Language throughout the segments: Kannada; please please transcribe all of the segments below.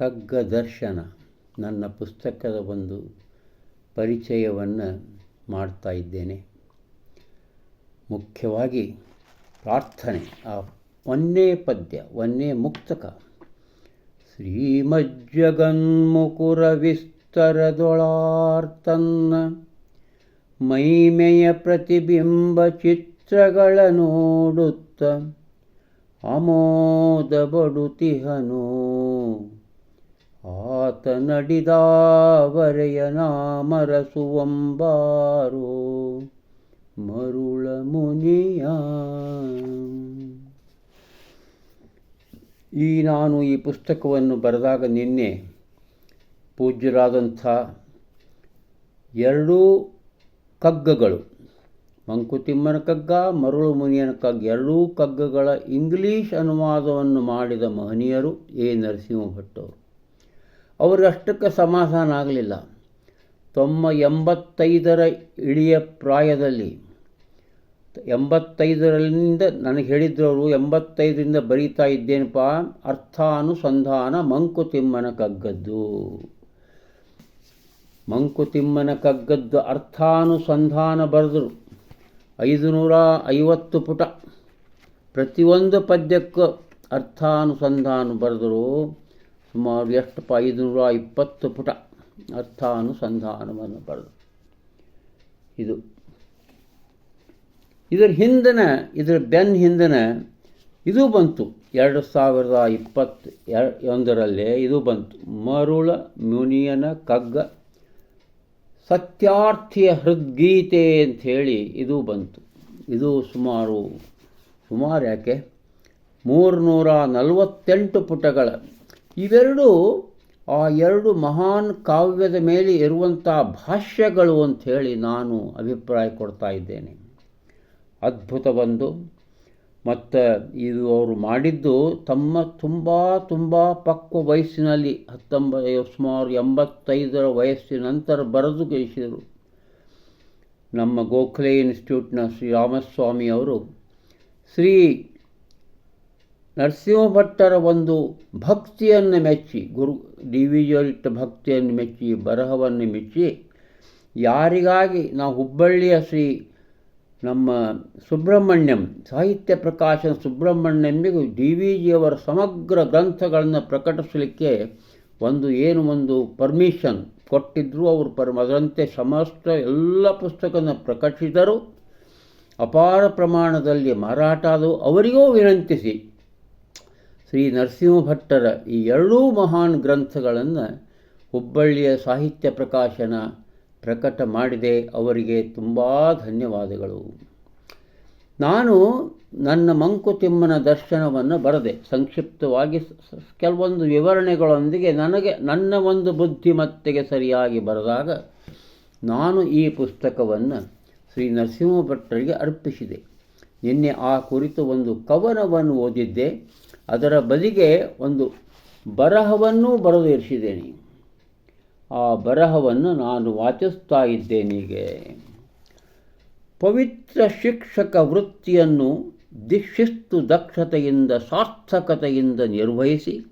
ಕಗ್ಗ ದರ್ಶನ ನನ್ನ ಪುಸ್ತಕದ ಒಂದು ಪರಿಚಯವನ್ನು ಮಾಡ್ತಾ ಇದ್ದೇನೆ. ಮುಖ್ಯವಾಗಿ ಪ್ರಾರ್ಥನೆ, ಆ ಒಂದೇ ಪದ್ಯ, ಒಂದೇ ಮುಕ್ತಕ. ಶ್ರೀಮಜ್ಜಗನ್ಮುಕುರ ವಿಸ್ತರದೊಳಾರ್ತನ್ನ ಮೈಮೆಯ ಪ್ರತಿಬಿಂಬ ಚಿತ್ರಗಳ ನೋಡುತ್ತ ಅಮೋದ ಬಡುತಿಹನು ಆತ ನಡಿದಾವರೆಯ ನಾಮರಸುವಂಬಾರೋ ಮರುಳ ಮುನಿಯ ಈ ನಾನು ಈ ಪುಸ್ತಕವನ್ನು ಬರೆದಾಗ ನಿನ್ನೆ ಪೂಜ್ಯರಾದಂಥ ಎರಡೂ ಕಗ್ಗಗಳು, ಮಂಕುತಿಮ್ಮನ ಕಗ್ಗ ಮರುಳು ಮುನಿಯನ ಕಗ್ಗ, ಎರಡೂ ಕಗ್ಗಗಳ ಇಂಗ್ಲೀಷ್ ಅನುವಾದವನ್ನು ಮಾಡಿದ ಮಹನೀಯರು ಎ. ನರಸಿಂಹ ಭಟ್ಟವರು ಅವರಷ್ಟಕ್ಕೆ ಸಮಾಧಾನ ಆಗಲಿಲ್ಲ. ತಮ್ಮ ಎಂಬತ್ತೈದರ ಇಳಿಯ ಪ್ರಾಯದಲ್ಲಿ ಎಂಬತ್ತೈದರಿಂದ ನನಗೆ ಹೇಳಿದ್ರವರು ಎಂಬತ್ತೈದರಿಂದ ಬರೀತಾ ಇದ್ದೇನಪ್ಪ, ಅರ್ಥಾನುಸಂಧಾನ ಮಂಕುತಿಮ್ಮನ ಕಗ್ಗದ್ದು. ಮಂಕುತಿಮ್ಮನ ಕಗ್ಗದ್ದು ಅರ್ಥಾನುಸಂಧಾನ ಬರೆದರು. ಐದು ನೂರ ಐವತ್ತು ಪುಟ. ಪ್ರತಿಯೊಂದು ಪದ್ಯಕ್ಕೂ ಅರ್ಥಾನುಸಂಧಾನ ಬರೆದರು. ಸುಮಾರು ಎಷ್ಟಪ್ಪ ಐದುನೂರ ಇಪ್ಪತ್ತು ಪುಟ ಅರ್ಥಾನುಸಂಧಾನವನ್ನು ಬರೆದು ಇದು. ಇದರ ಹಿಂದಿನ, ಇದರ ಬೆನ್ ಹಿಂದಿನ, ಇದು ಬಂತು. ಎರಡು ಸಾವಿರದ ಇಪ್ಪತ್ತು ಒಂದರಲ್ಲೇ ಇದು ಬಂತು. ಮರುಳ, ಮುನಿಯನ ಕಗ್ಗ, ಸತ್ಯಾರ್ಥಿಯ ಹೃದ್ಗೀತೆ ಅಂಥೇಳಿ ಇದು ಬಂತು. ಇದು ಸುಮಾರು ಸುಮಾರು ಯಾಕೆ ಮೂರುನೂರ ನಲವತ್ತೆಂಟು ಪುಟಗಳ ಇವೆರಡು ಆ ಎರಡು ಮಹಾನ್ ಕಾವ್ಯದ ಮೇಲೆ ಇರುವಂಥ ಭಾಷ್ಯಗಳು ಅಂಥೇಳಿ ನಾನು ಅಭಿಪ್ರಾಯ ಕೊಡ್ತಾ ಇದ್ದೇನೆ. ಅದ್ಭುತ ಬಂದು ಮತ್ತು ಇದು ಅವರು ಮಾಡಿದ್ದು ತಮ್ಮ ತುಂಬ ತುಂಬ ಪಕ್ವ ವಯಸ್ಸಿನಲ್ಲಿ, ಹತ್ತೊಂಬ ಸುಮಾರು ಎಂಬತ್ತೈದರ ವಯಸ್ಸಿನ ನಂತರ ಬರೆದು ಗಳಿಸಿದರು ನಮ್ಮ ಗೋಖಲೆ ಇನ್ಸ್ಟಿಟ್ಯೂಟ್ನ ಶ್ರೀ ರಾಮಸ್ವಾಮಿ ಅವರು ಶ್ರೀ ನರಸಿಂಹ ಭಟ್ಟರ ಒಂದು ಭಕ್ತಿಯನ್ನು ಮೆಚ್ಚಿ, ಗುರು ಡಿ ವಿ ಜಿಯವರಿಟ್ಟ ಭಕ್ತಿಯನ್ನು ಮೆಚ್ಚಿ, ಬರಹವನ್ನು ಮೆಚ್ಚಿ, ಯಾರಿಗಾಗಿ ನಾವು ಹುಬ್ಬಳ್ಳಿಯ ಶ್ರೀ ನಮ್ಮ ಸುಬ್ರಹ್ಮಣ್ಯಂ, ಸಾಹಿತ್ಯ ಪ್ರಕಾಶನ ಸುಬ್ರಹ್ಮಣ್ಯಂಬಿಗೂ ಡಿ ವಿ ಜಿಯವರ ಸಮಗ್ರ ಗ್ರಂಥಗಳನ್ನು ಪ್ರಕಟಿಸಲಿಕ್ಕೆ ಒಂದು ಏನು ಒಂದು ಪರ್ಮಿಷನ್ ಕೊಟ್ಟಿದ್ದರು ಅವರು ಪರ್ ಅದರಂತೆ ಸಮಸ್ತ ಎಲ್ಲ ಪುಸ್ತಕವನ್ನು ಪ್ರಕಟಿಸಿದರು ಅಪಾರ ಪ್ರಮಾಣದಲ್ಲಿ ಮಾರಾಟ ಅದು ಅವರಿಗೂ ವಿನಂತಿಸಿ. ಶ್ರೀ ನರಸಿಂಹ ಭಟ್ಟರ ಈ ಎರಡೂ ಮಹಾನ್ ಗ್ರಂಥಗಳನ್ನು ಹುಬ್ಬಳ್ಳಿಯ ಸಾಹಿತ್ಯ ಪ್ರಕಾಶನ ಪ್ರಕಟ ಮಾಡಿದೆ. ಅವರಿಗೆ ತುಂಬ ಧನ್ಯವಾದಗಳು. ನಾನು ನನ್ನ ಮಂಕುತಿಮ್ಮನ ದರ್ಶನವನ್ನು ಬರೆದೆ. ಸಂಕ್ಷಿಪ್ತವಾಗಿ ಕೆಲವೊಂದು ವಿವರಣೆಗಳೊಂದಿಗೆ ನನಗೆ, ನನ್ನ ಒಂದು ಬುದ್ಧಿಮತ್ತೆಗೆ ಸರಿಯಾಗಿ ಬರೆದಾಗ ನಾನು ಈ ಪುಸ್ತಕವನ್ನು ಶ್ರೀ ನರಸಿಂಹ ಭಟ್ಟರಿಗೆ ಅರ್ಪಿಸಿದೆ. ನಿನ್ನೆ ಆ ಕುರಿತು ಒಂದು ಕವನವನ್ನು ಓದಿದ್ದೆ. ಅದರ ಬದಿಗೆ ಒಂದು ಬರಹವನ್ನೂ ಬರೆದು ಇರಿಸಿದ್ದೇನೆ ಆ ಬರಹವನ್ನು ನಾನು ವಾಚಿಸ್ತಾ ಇದ್ದೇನೀಗೆ ಪವಿತ್ರ ಶಿಕ್ಷಕ ವೃತ್ತಿಯನ್ನು ದಿಶಿಸ್ತು ದಕ್ಷತೆಯಿಂದ ಸಾರ್ಥಕತೆಯಿಂದ ನಿರ್ವಹಿಸಿ,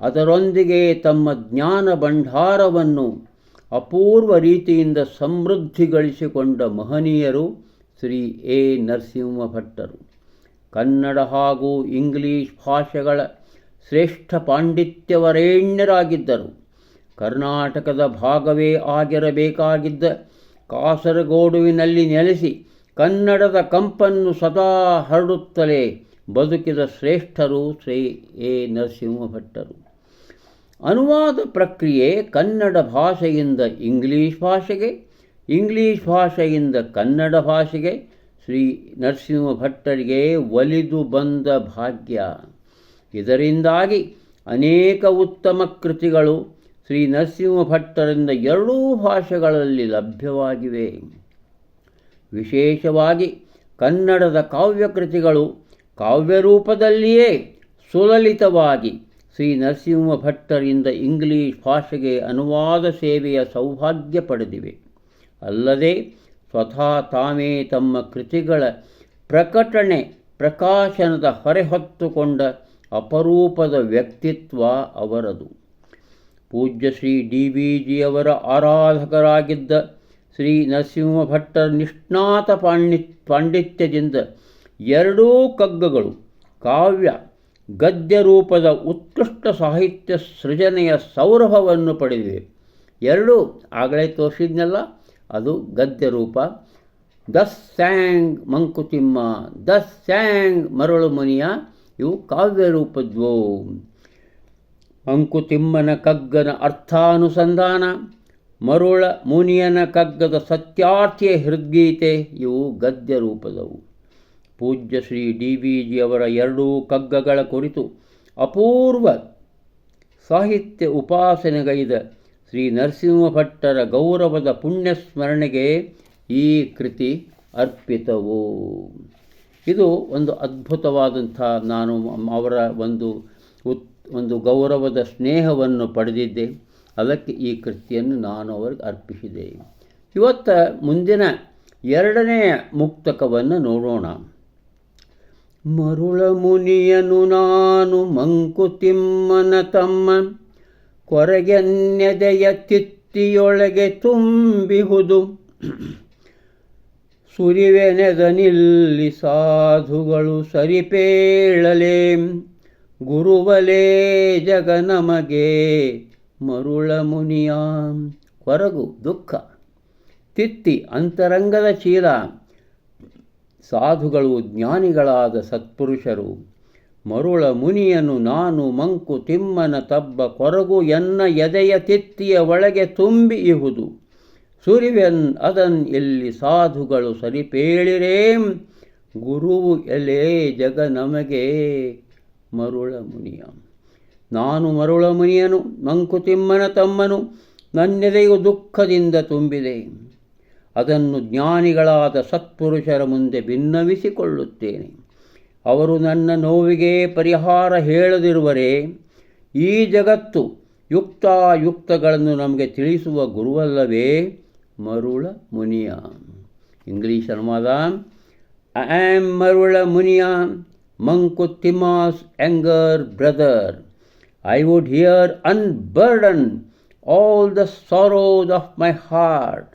ಅದರೊಂದಿಗೆ ತಮ್ಮ ಜ್ಞಾನ ಭಂಡಾರವನ್ನು ಅಪೂರ್ವ ರೀತಿಯಿಂದ ಸಮೃದ್ಧಿಗಳಿಸಿಕೊಂಡ ಮಹನೀಯರು ಶ್ರೀ ಎ ನರಸಿಂಹ ಭಟ್ಟರು ಕನ್ನಡ ಹಾಗೂ ಇಂಗ್ಲಿಷ್ ಭಾಷೆಗಳ ಶ್ರೇಷ್ಠ ಪಾಂಡಿತ್ಯವರೇಣ್ಯರಾಗಿದ್ದರು. ಕರ್ನಾಟಕದ ಭಾಗವೇ ಆಗಿರಬೇಕಾಗಿದ್ದ ಕಾಸರಗೋಡುವಿನಲ್ಲಿ ನೆಲೆಸಿ ಕನ್ನಡದ ಕಂಪನ್ನು ಸದಾ ಹರಡುತ್ತಲೇ ಬದುಕಿದ ಶ್ರೇಷ್ಠರು ಶ್ರೀ ಎ. ನರಸಿಂಹಭಟ್ಟರು. ಅನುವಾದ ಪ್ರಕ್ರಿಯೆ ಕನ್ನಡ ಭಾಷೆಯಿಂದ ಇಂಗ್ಲೀಷ್ ಭಾಷೆಗೆ, ಇಂಗ್ಲೀಷ್ ಭಾಷೆಯಿಂದ ಕನ್ನಡ ಭಾಷೆಗೆ ಶ್ರೀ ನರಸಿಂಹ ಭಟ್ಟರಿಗೆ ಒಲಿದು ಬಂದ ಭಾಗ್ಯ. ಇದರಿಂದಾಗಿ ಅನೇಕ ಉತ್ತಮ ಕೃತಿಗಳು ಶ್ರೀ ನರಸಿಂಹ ಭಟ್ಟರಿಂದ ಎರಡೂ ಭಾಷೆಗಳಲ್ಲಿ ಲಭ್ಯವಾಗಿವೆ. ವಿಶೇಷವಾಗಿ ಕನ್ನಡದ ಕಾವ್ಯ ಕೃತಿಗಳು ಕಾವ್ಯರೂಪದಲ್ಲಿಯೇ ಸುಲಲಿತವಾಗಿ ಶ್ರೀ ನರಸಿಂಹ ಭಟ್ಟರಿಂದ ಇಂಗ್ಲಿಷ್ ಭಾಷೆಗೆ ಅನುವಾದ ಸೇವೆಯ ಸೌಭಾಗ್ಯ ಪಡೆದಿವೆ. ಅಲ್ಲದೆ ಸ್ವತಃ ತಾವೇ ತಮ್ಮ ಕೃತಿಗಳ ಪ್ರಕಟಣೆ ಪ್ರಕಾಶನದ ಹೊರೆಹೊತ್ತುಕೊಂಡ ಅಪರೂಪದ ವ್ಯಕ್ತಿತ್ವ ಅವರದು. ಪೂಜ್ಯ ಶ್ರೀ ಡಿ ವಿ ಜಿಯವರ ಆರಾಧಕರಾಗಿದ್ದ ಶ್ರೀ ನರಸಿಂಹ ಭಟ್ಟರ ನಿಷ್ಣಾತ ಪಾಂಡಿ, ಪಾಂಡಿತ್ಯದಿಂದ ಎರಡೂ ಕಗ್ಗಗಳು ಕಾವ್ಯ, ಗದ್ಯ ರೂಪದ ಉತ್ಕೃಷ್ಟ ಸಾಹಿತ್ಯ ಸೃಜನೆಯ ಸೌರಭವನ್ನು ಪಡೆದಿವೆ. ಎರಡೂ ಆಗಲೇ ತೋರಿಸಿದ್ನಲ್ಲ ಅದು ಗದ್ಯ ರೂಪ ದಸ್ ಸ್ಯಾಂಗ್ ಮಂಕುತಿಮ್ಮ, ದಸ್ ಸ್ಯಾಂಗ್ ಮರಳು ಮುನಿಯ ಇವು ಕಾವ್ಯ ರೂಪದ್ವೋ. ಮಂಕುತಿಮ್ಮನ ಕಗ್ಗನ ಅರ್ಥಾನುಸಂಧಾನ ಮರುಳ ಮುನಿಯನ ಕಗ್ಗದ ಸತ್ಯಾರ್ಥಿಯ ಹೃದ್ಗೀತೆ, ಇವು ಗದ್ಯ ರೂಪದವು. ಪೂಜ್ಯ ಶ್ರೀ ಡಿ ವಿ ಜಿಯವರ ಎರಡೂ ಕಗ್ಗಗಳ ಕುರಿತು ಅಪೂರ್ವ ಸಾಹಿತ್ಯ ಉಪಾಸನೆಗೈದ ಶ್ರೀ ನರಸಿಂಹಭಟ್ಟರ ಗೌರವದ ಪುಣ್ಯಸ್ಮರಣೆಗೆ ಈ ಕೃತಿ ಅರ್ಪಿತವು. ಇದು ಒಂದು ಅದ್ಭುತವಾದಂಥ ನಾನು ಅವರ ಒಂದು ಉತ್, ಒಂದು ಗೌರವದ ಸ್ನೇಹವನ್ನು ಪಡೆದಿದ್ದೆ. ಅದಕ್ಕೆ ಈ ಕೃತಿಯನ್ನು ನಾನು ಅವರಿಗೆ ಅರ್ಪಿಸಿದೆ. ಇವತ್ತು ಮುಂದಿನ ಎರಡನೆಯ ಮುಕ್ತಕವನ್ನು ನೋಡೋಣ. ಮರುಳ ಮುನಿಯನು ನಾನು ಮಂಕುತಿಮ್ಮನ ತಮ್ಮ ಕೊರಗೆನ್ನೆದೆಯ ತಿತ್ತಿಯೊಳಗೆ ತುಂಬಿಹುದು. ಸುರಿವೆನೆದನಿಲ್ಲಿ ಸಾಧುಗಳು ಸರಿಪೇಳಲೇ. ಗುರುವಲೇ ಜಗ ನಮಗೆ ಮರುಳ ಮುನಿಯ. ಕೊರಗು, ದುಃಖ, ತಿತ್ತಿ, ಅಂತರಂಗದ ಚೀಲ ಸಾಧುಗಳು ಜ್ಞಾನಿಗಳಾದ ಸತ್ಪುರುಷರು. ಮರುಳ ಮುನಿಯನು ನಾನು ಮಂಕು ತಿಮ್ಮನ ತಬ್ಬ ಕೊರಗು ಎನ್ನ ಎದೆಯ ತಿತ್ತಿಯ ಒಳಗೆ ತುಂಬಿ ಇಹುದು. ಸುರಿವೆನ್ ಅದನ್ ಎಲ್ಲಿ ಸಾಧುಗಳು ಸರಿಪೇಳಿರೇಂ? ಗುರುವು ಎಲೆ ಜಗ ನಮಗೆ ಮರುಳ ಮುನಿಯ. ನಾನು ಮರುಳ ಮುನಿಯನು ಮಂಕುತಿಮ್ಮನ ತಮ್ಮನು ನನ್ನೆದೆಯು ದುಃಖದಿಂದ ತುಂಬಿದೆ. ಅದನ್ನು ಜ್ಞಾನಿಗಳಾದ ಸತ್ಪುರುಷರ ಮುಂದೆ ಭಿನ್ನವಿಸಿಕೊಳ್ಳುತ್ತೇನೆ ಅವರು ನನ್ನ ನೋವಿಗೆ ಪರಿಹಾರ ಹೇಳದಿರುವರೆ, ಈ ಜಗತ್ತು ಯುಕ್ತಾಯುಕ್ತಗಳನ್ನು ನಮಗೆ ತಿಳಿಸುವ ಗುರುವಲ್ಲವೇ ಮರುಳ ಮುನಿಯ. ಇಂಗ್ಲೀಷ್ ಅನುವಾದ I am Marula Muniya, Mankutimma's younger brother. I would here unburden all the sorrows of my heart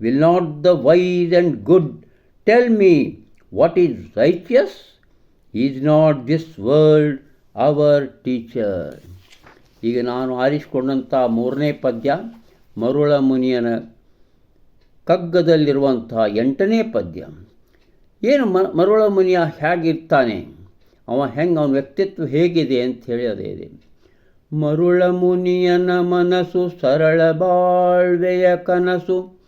will not the wise and good tell me what is righteous is not this world, our teacher. ಈಗ ನಾನು ಆರಿಸಿಕೊಂಡಂಥ ಮೂರನೇ ಪದ್ಯ, ಮರುಳ ಮುನಿಯನ ಕಗ್ಗದಲ್ಲಿರುವಂಥ ಎಂಟನೇ ಪದ್ಯ. ಏನು ಮ, ಮರುಳ ಮುನಿಯ ಹೇಗಿರ್ತಾನೆ ಅವ ಹೆಂಗೆ, ಅವನ ವ್ಯಕ್ತಿತ್ವ ಹೇಗಿದೆ ಅಂತ ಹೇಳಿ ಅದೇ ಇದೆ. ಮರುಳ ಮುನಿಯನ ಮನಸ್ಸು ಸರಳ ಬಾಳ್ವೆಯ ಕನಸು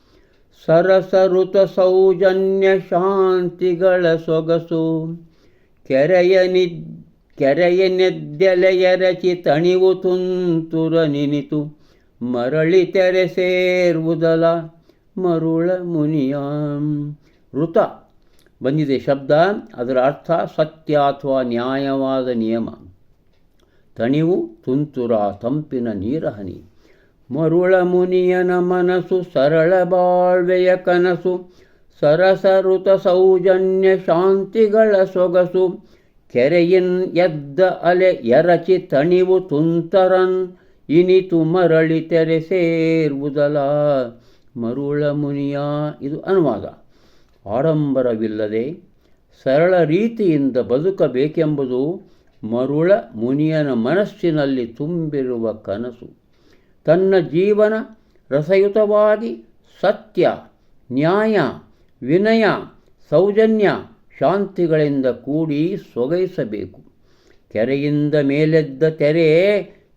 ಸರಸಋತ ಸೌಜನ್ಯ ಶಾಂತಿಗಳ ಸೊಗಸು. ಕೆರೆಯ ನಿ ಕೆರೆಯ ತುಂತುರ ನಿನಿತು. ಮರಳಿ ತೆರೆ ಸೇರುವುದಲ ಮರುಳ ಮುನಿಯ. ಋತ. ಬಂದಿದೆ ಶಬ್ದ, ಅದರ ಅರ್ಥ ಸತ್ಯ ಅಥವಾ ನ್ಯಾಯವಾದ ನಿಯಮ. ತಣಿವು ತುಂತುರ ತಂಪಿನ ನೀರಹನಿ. ಮರುಳ ಮುನಿಯನ ಮನಸ್ಸು ಸರಳ ಬಾಳ್ವೆಯ ಕನಸು. ಸರಸಋತ ಸೌಜನ್ಯ ಶಾಂತಿಗಳ ಸೊಗಸು. ಕೆರೆಯಿನ್ ಎದ್ದ ಅಲೆ ಎರಚಿ ತಣಿವು ತುಂತರನ್, ಇನಿತು ಮರಳಿ ತೆರೆ ಸೇರುವುದಲ. ಮರುಳ ಮುನಿಯ, ಇದು ಅನುವಾದ. ಆಡಂಬರವಿಲ್ಲದೆ ಸರಳ ರೀತಿಯಿಂದ ಬದುಕಬೇಕೆಂಬುದು ಮರುಳ ಮುನಿಯನ ಮನಸ್ಸಿನಲ್ಲಿ ತುಂಬಿರುವ ಕನಸು. ತನ್ನ ಜೀವನ ರಸಯುತವಾಗಿ ಸತ್ಯ, ನ್ಯಾಯ ವಿನಯ, ಸೌಜನ್ಯ ಶಾಂತಿಗಳಿಂದ ಕೂಡಿ ಸೊಗೈಸಬೇಕು ಕೆರೆಯಿಂದ ಮೇಲೆದ್ದ ತೆರೆ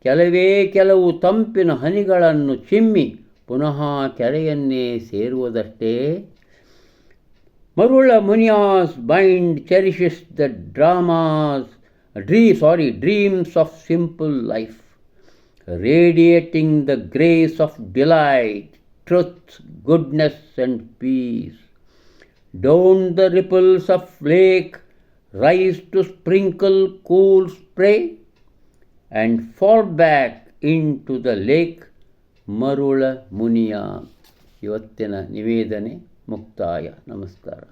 ಕೆಲವೇ ಕೆಲವು ತಂಪಿನ ಹನಿಗಳನ್ನು ಚಿಮ್ಮಿ ಪುನಃ ಕೆರೆಯನ್ನೇ ಸೇರುವುದಷ್ಟೇ Marula Muniya's bind cherishes the dramas, dree, sorry, dreams of simple life, radiating the grace of delight, truth, goodness and peace. Don't the ripples of lake rise to sprinkle cool spray and fall back into the lake Marula Muniya ಇವತ್ತಿನ ನಿವೇದನೆ ಮುಕ್ತಾಯ ನಮಸ್ಕಾರ